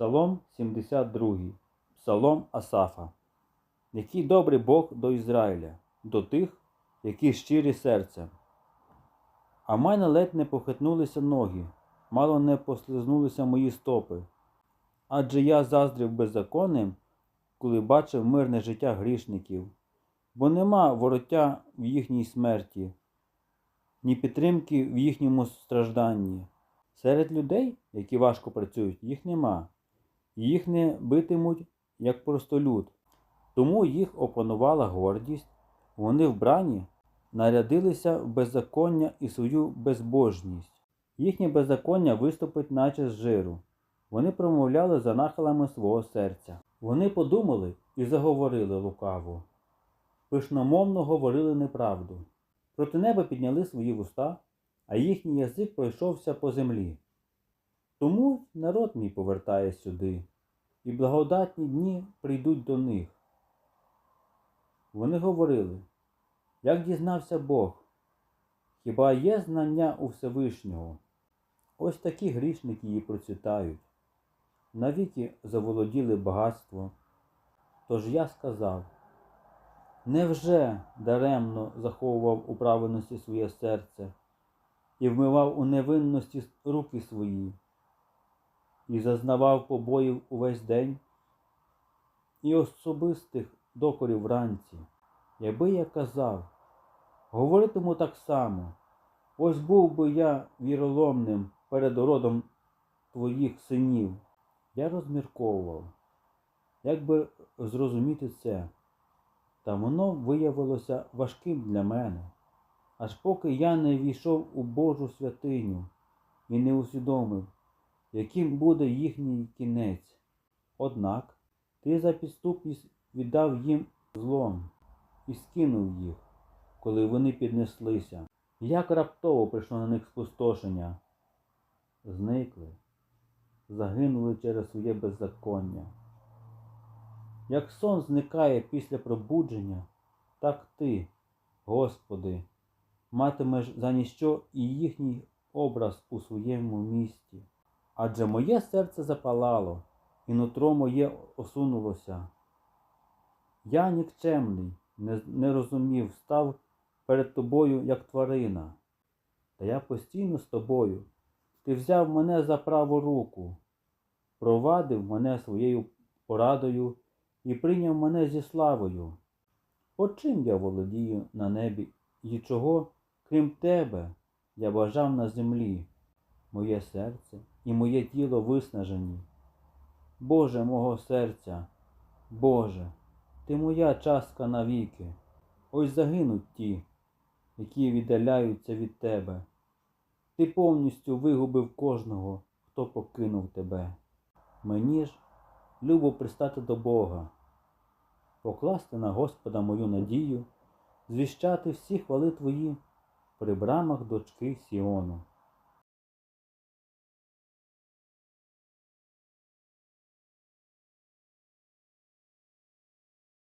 Псалом 72. Псалом Асафа. Який добрий Бог до Ізраїля, до тих, які щирі серцем. А мене ледь не похитнулися ноги, мало не послизнулися мої стопи. Адже я заздрив беззаконним, коли бачив мирне життя грішників, бо нема вороття в їхній смерті, ні підтримки в їхньому стражданні. Серед людей, які важко працюють, їх нема, їх не битимуть, як простолюд. Тому їх опанувала гордість, вони вбрані нарядилися в беззаконня і свою безбожність. Їхнє беззаконня виступить, наче з жиру. Вони промовляли за нахилами свого серця. Вони подумали і заговорили лукаво. Пишномовно говорили неправду. Проти неба підняли свої вуста, а їхній язик пройшовся по землі. Тому народ мій повертає сюди, і благодатні дні прийдуть до них. Вони говорили, як дізнався Бог, хіба є знання у Всевишнього? Ось такі грішники її процвітають, навіки заволоділи багатство. Тож я сказав, невже даремно заховував у праведності своє серце і вмивав у невинності руки свої, і зазнавав побоїв увесь день, і особистих докорів вранці, якби я казав, говоритиму так само, ось був би я віроломним перед родом твоїх синів. Я розмірковував, як би зрозуміти це, та воно виявилося важким для мене, аж поки я не війшов у Божу святиню і не усвідомив, яким буде їхній кінець. Однак ти за підступність віддав їм злом і скинув їх, коли вони піднеслися. Як раптово прийшло на них спустошення, зникли, загинули через своє беззаконня. Як сон зникає після пробудження, так ти, Господи, матимеш за ніщо і їхній образ у своєму місті. Адже моє серце запалало, і нутро моє осунулося. Я нікчемний, не, не розумів, став перед тобою, як тварина. Та я постійно з тобою. Ти взяв мене за праву руку, провадив мене своєю порадою і прийняв мене зі славою. По чим я володію на небі і чого, крім тебе, я бажав на землі, моє серце і моє тіло виснажені. Боже мого серця, Боже, ти моя частка навіки. Ось загинуть ті, які віддаляються від тебе. Ти повністю вигубив кожного, хто покинув тебе. Мені ж любо пристати до Бога, покласти на Господа мою надію, звіщати всі хвали Твої при брамах дочки Сіону.